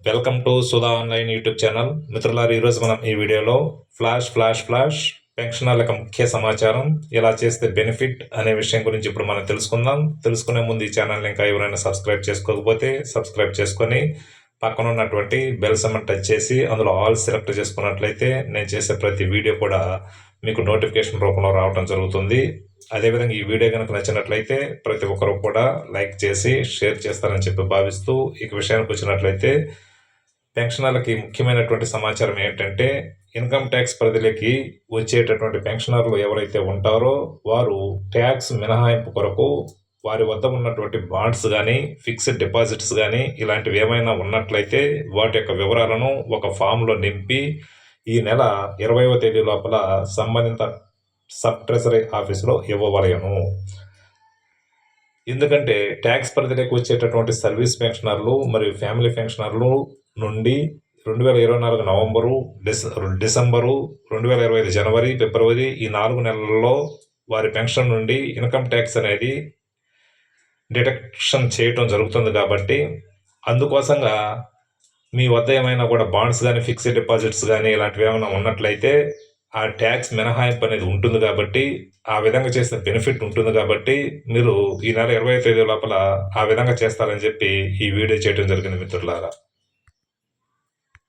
Welcome to Sudha online YouTube channel మిత్రులారు ఈరోజు మనం ఈ వీడియోలో ఫ్లాష్ ఫ్లాష్ ఫ్లాష్ పెన్షనర్ల ముఖ్య సమాచారం ఎలా చేస్తే బెనిఫిట్ అనే విషయం గురించి ఇప్పుడు మనం తెలుసుకుందాం. తెలుసుకునే ముందు ఈ ఛానల్ ఇంకా ఎవరైనా సబ్స్క్రైబ్ చేసుకోకపోతే సబ్స్క్రైబ్ చేసుకొని పక్కన ఉన్నటువంటి బెల్ సమ్మన్ టచ్ చేసి అందులో ఆల్ సెలెక్ట్ చేసుకున్నట్లయితే నేను చేసే ప్రతి వీడియో కూడా మీకు నోటిఫికేషన్ రూపంలో రావడం జరుగుతుంది. అదేవిధంగా ఈ వీడియో కనుక నచ్చినట్లయితే ప్రతి ఒక్కరు కూడా లైక్ చేసి షేర్ చేస్తారని చెప్పి భావిస్తూ ఇక విషయానికి వచ్చినట్లయితే పెన్షనర్లకి ముఖ్యమైనటువంటి సమాచారం ఏంటంటే ఇన్కమ్ ట్యాక్స్ పరిధిలోకి వచ్చేటటువంటి పెన్షనర్లు ఎవరైతే ఉంటారో వారు ట్యాక్స్ మినహాయింపు కొరకు వారి వద్ద ఉన్నటువంటి బాండ్స్ కానీ ఫిక్స్డ్ డిపాజిట్స్ కానీ ఇలాంటివి ఏమైనా ఉన్నట్లయితే వాటి యొక్క వివరాలను ఒక ఫామ్లో నింపి ఈ నెల ఇరవైవ తేదీ లోపల సంబంధిత సబ్ ట్రెజరీ ఆఫీసులో ఇవ్వవలయను ఎందుకంటే ట్యాక్స్ పరిధిలోకి వచ్చేటటువంటి సర్వీస్ పెన్షనర్లు మరియు ఫ్యామిలీ పెన్షనర్లు నుండి రెండు వేల ఇరవై నాలుగు నవంబరు డిస డిసెంబరు రెండు వేల ఇరవై ఐదు జనవరి ఫిబ్రవరి ఈ నాలుగు నెలల్లో వారి పెన్షన్ నుండి ఇన్కమ్ ట్యాక్స్ అనేది డిటెక్షన్ చేయటం జరుగుతుంది కాబట్టి అందుకోసంగా మీ వద్ద ఏమైనా కూడా బాండ్స్ కానీ ఫిక్స్డ్ డిపాజిట్స్ కానీ ఇలాంటివి ఏమైనా ఉన్నట్లయితే ఆ ట్యాక్స్ మినహాయింపు అనేది ఉంటుంది కాబట్టి ఆ విధంగా చేసిన బెనిఫిట్ ఉంటుంది కాబట్టి మీరు ఈ నెల ఇరవై తేదీ లోపల ఆ విధంగా చేస్తారని చెప్పి ఈ వీడియో చేయడం జరిగింది మిత్రులారా.